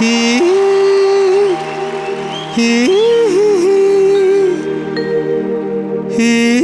he, he, he, he.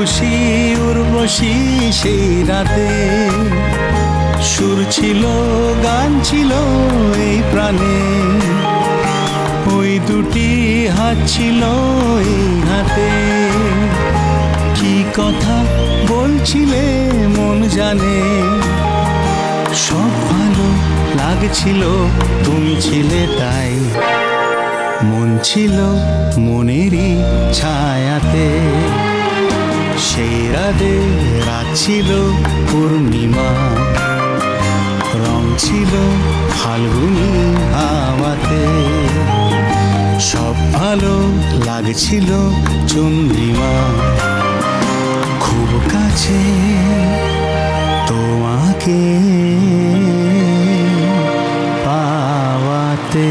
খুশি উর্বশী সেই রাতে। সুর ছিল, গান ছিল এই প্রাণে। ওই দুটি হাত ছিল এই হাতে। কি কথা বলছিলে মন জানে। সব ভালো লাগছিল, তুমি ছিলে তাই। মন ছিল মনেরই ছায়াতে। তাদের ছিল পূর্ণিমা। রং ছিল ফাল্গুনি আমাতে সব ভালো লাগছিল চন্দ্রিমা। খুব কাছে তোমাকে পাওয়াতে।